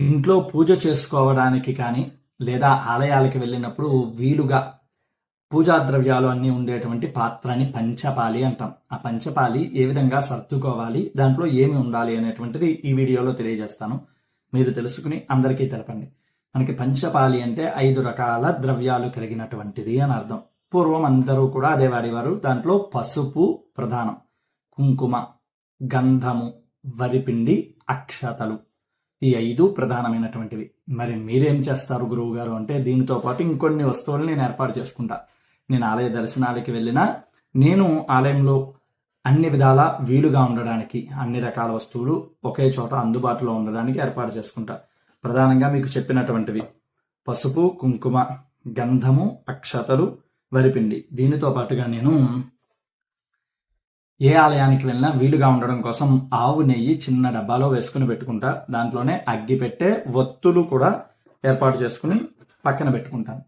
ఇంట్లో పూజ చేసుకోవడానికి కానీ లేదా ఆలయాలకి వెళ్ళినప్పుడు వీలుగా పూజా ద్రవ్యాలు అన్నీ ఉండేటువంటి పాత్రని పంచపాలి అంటాం. ఆ పంచపాలి ఏ విధంగా సర్దుకోవాలి దాంట్లో ఏమి ఉండాలి అనేటువంటిది ఈ వీడియోలో తెలియజేస్తాను. మీరు తెలుసుకుని అందరికీ తెలపండి. మనకి పంచపాలి అంటే ఐదు రకాల ద్రవ్యాలు కలిగినటువంటిది అని అర్థం. పూర్వం అందరూ కూడా అదే వాడేవారు. దాంట్లో పసుపు ప్రధానం కుంకుమ గంధము వరిపిండి అక్షతలు. ఈ ఐదు ప్రధానమైనటువంటివి. మరి మీరేం చేస్తారు గురువు గారు అంటే దీనితో పాటు ఇంకొన్ని వస్తువులు నేను ఏర్పాటు చేసుకుంటా. నేను ఆలయ దర్శనాలకి వెళ్ళినా నేను ఆలయంలో అన్ని విధాల వీలుగా ఉండడానికి అన్ని రకాల వస్తువులు ఒకే చోట అందుబాటులో ఉండడానికి ఏర్పాటు చేసుకుంటా. ప్రధానంగా మీకు చెప్పినటువంటివి. పసుపు కుంకుమ గంధము అక్షతలు వరిపిండి. దీనితో పాటుగా నేను ఏ ఆలయానికి వెళ్ళినా వీలుగా ఉండడం కోసం ఆవు నెయ్యి చిన్న డబ్బాలో వేసుకుని పెట్టుకుంటా. దాంట్లోనే అగ్గి పెట్టే ఒత్తులు కూడా ఏర్పాటు చేసుకుని పక్కన పెట్టుకుంటాను.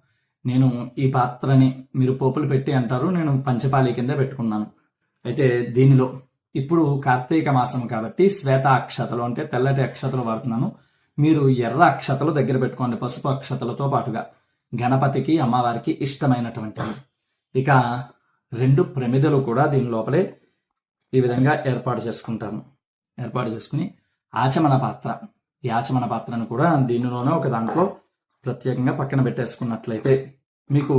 నేను ఈ పాత్రని మీరు పోపులు పెట్టి అంటారు నేను పంచపాలి కింద పెట్టుకున్నాను. అయితే దీనిలో ఇప్పుడు కార్తీక మాసం కాబట్టి శ్వేత అక్షతలు అంటే తెల్లటి అక్షతలు వాడుతున్నాను. మీరు ఎర్ర అక్షతలు దగ్గర పెట్టుకోండి పసుపు అక్షతలతో పాటుగా. గణపతికి అమ్మవారికి ఇష్టమైనటువంటివి ఇక రెండు ప్రమిదలు కూడా దీని లోపలే. ఈ విధంగా ఏర్పాటు చేసుకుంటాను ఏర్పాటు చేసుకుని ఆచమన పాత్ర ఈ ఆచమన పాత్రను కూడా దీనిలోనే ఒక దాంట్లో ప్రత్యేకంగా పక్కన పెట్టేసుకున్నట్లయితే మీకు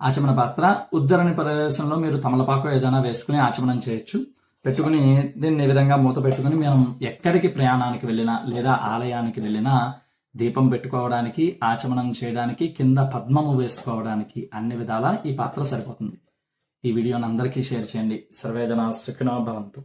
ఆచమన పాత్ర ఉద్ధరణి ప్రదేశంలో మీరు తమలపాకు ఏదైనా వేసుకుని ఆచమనం చేయొచ్చు. పెట్టుకుని దీన్ని ఈ విధంగా మూత పెట్టుకుని మనం ఎక్కడికి ప్రయాణానికి వెళ్ళినా లేదా ఆలయానికి వెళ్ళినా దీపం పెట్టుకోవడానికి ఆచమనం చేయడానికి కింద పద్మము వేసుకోవడానికి అన్ని విధాలా ఈ పాత్ర సరిపోతుంది. ఈ వీడియోని అందరికీ షేర్ చేయండి. సర్వేజన సుఖినో భవంతు.